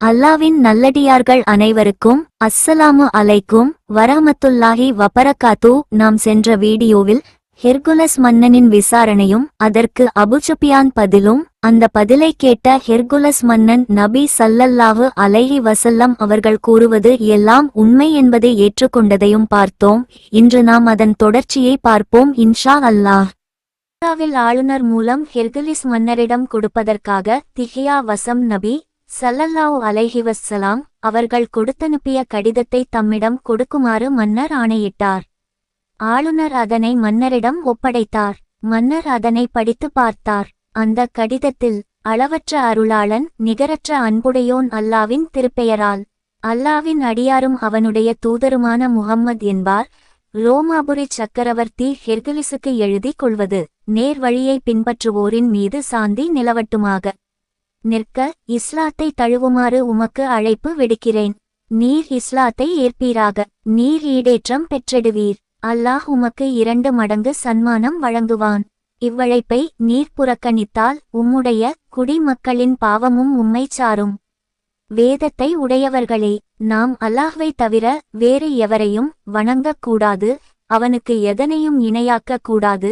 அல்லாவின் நல்லடியார்கள் அனைவருக்கும் அஸ்ஸலாமு அலைக்கும் வராமத்துல்லாஹி வபரகாத்து. நாம் சென்ற வீடியோவில் ஹெர்குலஸ் மன்னனின் விசாரணையும் அதற்கு அபுசுபியான் பதிலும் அந்த பதிலை கேட்ட ஹெர்குலஸ் மன்னன் நபி சல்லல்லாஹு அலைஹி வசல்லம் அவர்கள் கூறுவது எல்லாம் உண்மை என்பதை ஏற்றுக்கொண்டதையும் பார்த்தோம். இன்று நாம் அதன் தொடர்ச்சியை பார்ப்போம் இன்ஷா அல்லாஹ். இந்தியாவில் ஆளுநர் மூலம் ஹெர்குலிஸ் மன்னரிடம் கொடுப்பதற்காக திஹியா வசம் நபி சல்லல்லாஹ் அலைஹி வஸ்ஸலாம் அவர்கள் கொடுத்தனுப்பிய கடிதத்தை தம்மிடம் கொடுக்குமாறு மன்னர் ஆணையிட்டார். ஆளுநர் அதனை மன்னரிடம் ஒப்படைத்தார். மன்னர் அதனை படித்து பார்த்தார். அந்த கடிதத்தில் அளவற்ற அருளாளன் நிகரற்ற அன்புடையோன் அல்லாவின் திருப்பெயரால் அல்லாவின் அடியாரும் அவனுடைய தூதருமான முகம்மது என்பார் ரோமாபுரி சக்கரவர்த்தி ஹெர்குலிசுக்கு எழுதி கொள்வது நேர் வழியை பின்பற்றுவோரின் மீது சாந்தி நிலவட்டுமாக. நிற்க இஸ்லாத்தை தழுவுமாறு உமக்கு அழைப்பு விடுக்கிறேன். நீர் இஸ்லாத்தை ஏற்பீராக. நீர் ஈடேற்றம் பெற்றிடுவீர். அல்லாஹ் உமக்கு இரண்டு மடங்கு சன்மானம் வழங்குவான். இவ்வழைப்பை நீர் புறக்கணித்தால் உம்முடைய குடிமக்களின் பாவமும் உம்மை சாரும். வேதத்தை உடையவர்களே நாம் அல்லாஹ்வை தவிர வேறு எவரையும் வணங்கக்கூடாது. அவனுக்கு எதனையும் இணையாக்கக்கூடாது.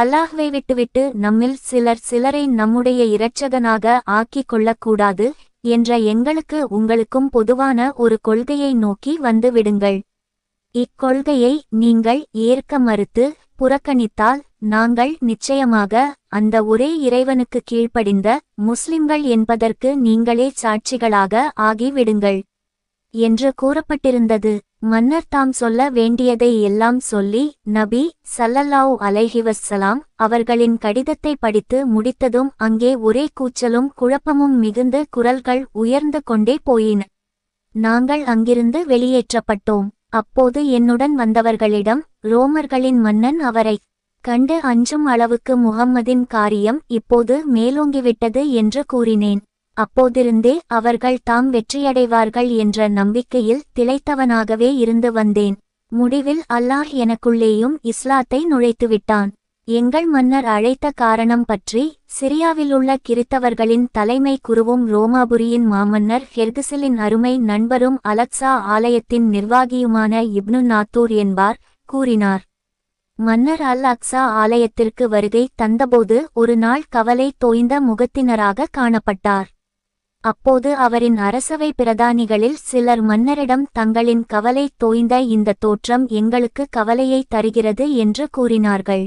அல்லாஹ்வை விட்டுவிட்டு நம்மில் சிலர் சிலரை நம்முடைய இரட்சகனாக ஆக்கிக் கொள்ளக்கூடாது என்ற எங்களுக்கு உங்களுக்கும் பொதுவான ஒரு கொள்கையை நோக்கி வந்து விடுங்கள். இக்கொள்கையை நீங்கள் ஏற்க மறுத்து புறக்கணித்தால் நாங்கள் நிச்சயமாக அந்த ஒரே இறைவனுக்கு கீழ்ப்படிந்த முஸ்லிம்கள் என்பதற்கு நீங்களே சாட்சிகளாக ஆகிவிடுங்கள். என்று கூறப்பட்டிருந்தது. மன்னர் தாம் சொல்ல வேண்டியதை எல்லாம் சொல்லி நபி சல்லல்லாவ் அலைஹிவசலாம் அவர்களின் கடிதத்தை படித்து முடித்ததும் அங்கே ஒரே கூச்சலும் குழப்பமும் மிகுந்த குரல்கள் உயர்ந்து கொண்டே போயின. நாங்கள் அங்கிருந்து வெளியேற்றப்பட்டோம். அப்போது என்னுடன் வந்தவர்களிடம் ரோமர்களின் மன்னன் அவரை கண்டு அஞ்சும் அளவுக்கு முகம்மதின் காரியம் இப்போது மேலோங்கிவிட்டது என்று கூறினேன். அப்போதிருந்தே அவர்கள் தாம் வெற்றியடைவார்கள் என்ற நம்பிக்கையில் திளைத்தவனாகவே இருந்து வந்தேன். முடிவில் அல்லாஹ் எனக்குள்ளேயும் இஸ்லாத்தை நுழைத்துவிட்டான். எங்கள் மன்னர் அழைத்த காரணம் பற்றி சிரியாவிலுள்ள கிறித்தவர்களின் தலைமை குருவும் ரோமாபுரியின் மாமன்னர் ஹெர்குசிலின் அருமை நண்பரும் அலக்சா ஆலயத்தின் நிர்வாகியுமான இப்னு நாத்தூர் என்பார் கூறினார். மன்னர் அல் அக்ஸா ஆலயத்திற்கு வருகை தந்தபோது ஒரு நாள் கவலை தோய்ந்த முகத்தினராக காணப்பட்டார். அப்போது அவரின் அரசவை பிரதானிகளில் சிலர் மன்னரிடம் தங்களின் கவலை தோய்ந்த இந்த தோற்றம் எங்களுக்கு கவலையை தருகிறது என்று கூறினார்கள்.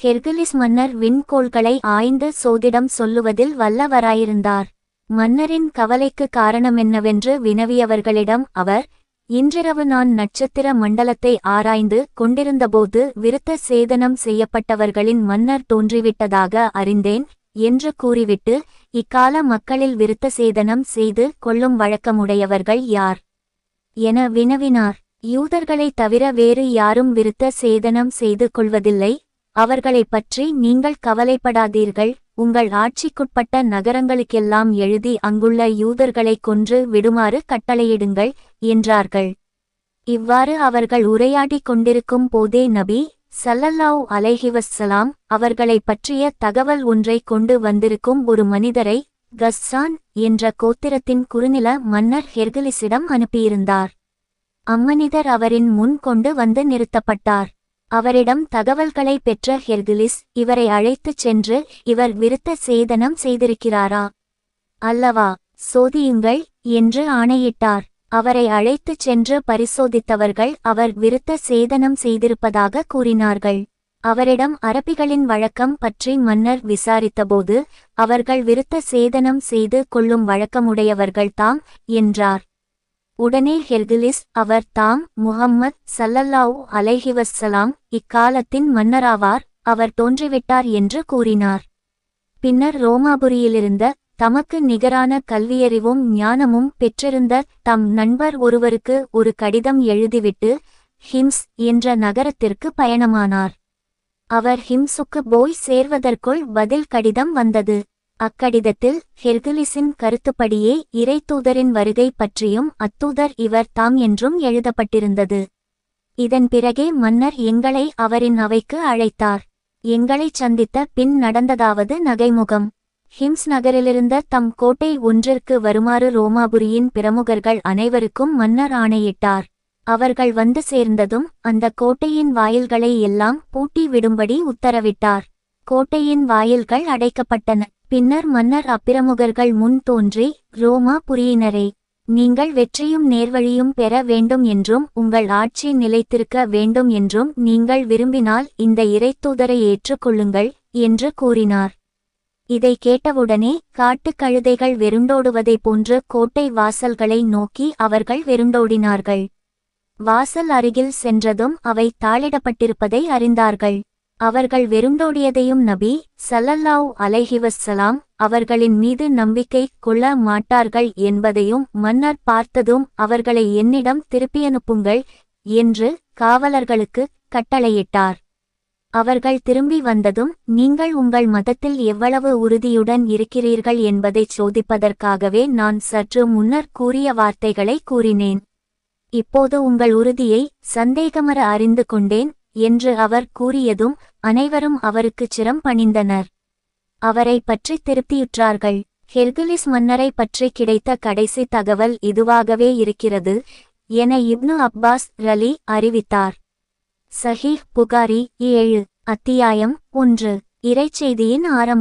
ஹெர்குலிஸ் மன்னர் விண்கோள்களை ஆய்ந்து சோதிடம் சொல்லுவதில் வல்லவராயிருந்தார். மன்னரின் கவலைக்கு காரணமென்னவென்று வினவியவர்களிடம் அவர் இன்றிரவு நான் நட்சத்திர மண்டலத்தை ஆராய்ந்து கொண்டிருந்தபோது விருத்த சேதனம் செய்யப்பட்டவர்களின் மன்னர் தோன்றிவிட்டதாக அறிந்தேன். என்று கூறிவிட்டு இக்கால மக்களில் விருத்த சேதனம் செய்து கொள்ளும் வழக்கமுடையவர்கள் யார்? என வினவினார். யூதர்களை தவிர வேறு யாரும் விருத்த சேதனம் செய்து கொள்வதில்லை. அவர்களைப் பற்றி நீங்கள் கவலைப்படாதீர்கள். உங்கள் ஆட்சிக்குட்பட்ட நகரங்களுக்கெல்லாம் எழுதி அங்குள்ள யூதர்களைக் கொன்று விடுமாறு கட்டளையிடுங்கள் என்றார்கள். இவ்வாறு அவர்கள் உரையாடிக் கொண்டிருக்கும் போதே நபி சல்லல்லாவ் அலைஹி அவர்களை அவர்களைப் பற்றிய தகவல் ஒன்றை கொண்டு வந்திருக்கும் ஒரு மனிதரை கஸ்ஸான் என்ற கோத்திரத்தின் குறுநில மன்னர் ஹெர்குலிஸிடம் அனுப்பியிருந்தார். அம்மனிதர் அவரின் முன் கொண்டு வந்து நிறுத்தப்பட்டார். அவரிடம் தகவல்களை பெற்ற ஹெர்குலிஸ் இவரை அழைத்துச் சென்று இவர் விருத்த சேதனம் செய்திருக்கிறாரா? அல்லவா? சோதியுங்கள் என்று ஆணையிட்டார். அவரை அழைத்துச் சென்று பரிசோதித்தவர்கள் அவர் விருத்த சேதனம் செய்திருப்பதாக கூறினார்கள். அவரிடம் அரபிகளின் வழக்கம் பற்றி மன்னர் விசாரித்தபோது அவர்கள் விருத்த சேதனம் செய்து கொள்ளும் வழக்கமுடையவர்கள்தாம் என்றார். உடனே ஹெர்கிலிஸ் அவர் தாம் முஹம்மத் சல்லல்லாவு அலைஹிவசலாம் இக்காலத்தின் மன்னராவார் அவர் தோன்றிவிட்டார் என்று கூறினார். பின்னர் ரோமாபுரியிலிருந்த தமக்கு நிகரான கல்வியறிவும் ஞானமும் பெற்றிருந்த தம் நண்பர் ஒருவருக்கு ஒரு கடிதம் எழுதிவிட்டு ஹிம்ஸ் என்ற நகரத்திற்கு பயணமானார். அவர் ஹிம்ஸுக்கு போய் சேர்வதற்குள் பதில் கடிதம் வந்தது. அக்கடிதத்தில் ஹெர்குலிஸின் கருத்துப்படியே இறைத்தூதரின் வருகை பற்றியும் அத்தூதர் இவர் தாம் என்றும் எழுதப்பட்டிருந்தது. இதன் பிறகே மன்னர் எங்களை அவரின் அவைக்கு அழைத்தார். எங்களைச் சந்தித்த பின் நடந்ததாவது நகைமுகம். ஹிம்ஸ் நகரிலிருந்த தம் கோட்டை ஒன்றிற்கு வருமாறு ரோமாபுரியின் பிரமுகர்கள் அனைவருக்கும் மன்னர் ஆணையிட்டார். அவர்கள் வந்து சேர்ந்ததும் அந்த கோட்டையின் வாயில்களை எல்லாம் பூட்டி விடும்படி உத்தரவிட்டார். கோட்டையின் வாயில்கள் அடைக்கப்பட்டன. பின்னர் மன்னர் அப்பிரமுகர்கள் முன் தோன்றி ரோமா புரியினரே நீங்கள் வெற்றியும் நேர்வழியும் பெற வேண்டும் என்றும் உங்கள் ஆட்சி நிலைத்திருக்க வேண்டும் என்றும் நீங்கள் விரும்பினால் இந்த இறைத்தூதரை ஏற்றுக்கொள்ளுங்கள் என்று கூறினார். இதை கேட்டவுடனே காட்டுக் கழுதைகள் வெருண்டோடுவதைப் போன்று கோட்டை வாசல்களை நோக்கி அவர்கள் வெருண்டோடினார்கள். வாசல் அருகில் சென்றதும் அவை தாளிடப்பட்டிருப்பதை அறிந்தார்கள். அவர்கள் வெருண்டோடியதையும் நபி சல்லல்லாவ் அலைஹிவசலாம் அவர்களின் மீது நம்பிக்கை கொள்ள மாட்டார்கள் என்பதையும் மன்னர் பார்த்ததும் அவர்களை என்னிடம் திருப்பியனுப்புங்கள் என்று காவலர்களுக்கு கட்டளையிட்டார். அவர்கள் திரும்பி வந்ததும் நீங்கள் உங்கள் மதத்தில் எவ்வளவு உறுதியுடன் இருக்கிறீர்கள் என்பதைச் சோதிப்பதற்காகவே நான் சற்று முன்னர் கூறிய வார்த்தைகளை கூறினேன். இப்போது உங்கள் உறுதியை சந்தேகமர அறிந்து கொண்டேன் என்று அவர் கூறியதும் அனைவரும் அவருக்குச் சிரம் பணிந்தனர். அவரை பற்றி திருப்தியுற்றார்கள். ஹெர்குலிஸ் மன்னரை பற்றி கிடைத்த கடைசி தகவல் இதுவாகவே இருக்கிறது என இப்னு அப்பாஸ் ரலி அறிவித்தார். சஹீஹ் புகாரி ஏழு அத்தியாயம் ஒன்று. இறைச்செய்தியின் ஆரம்பம்.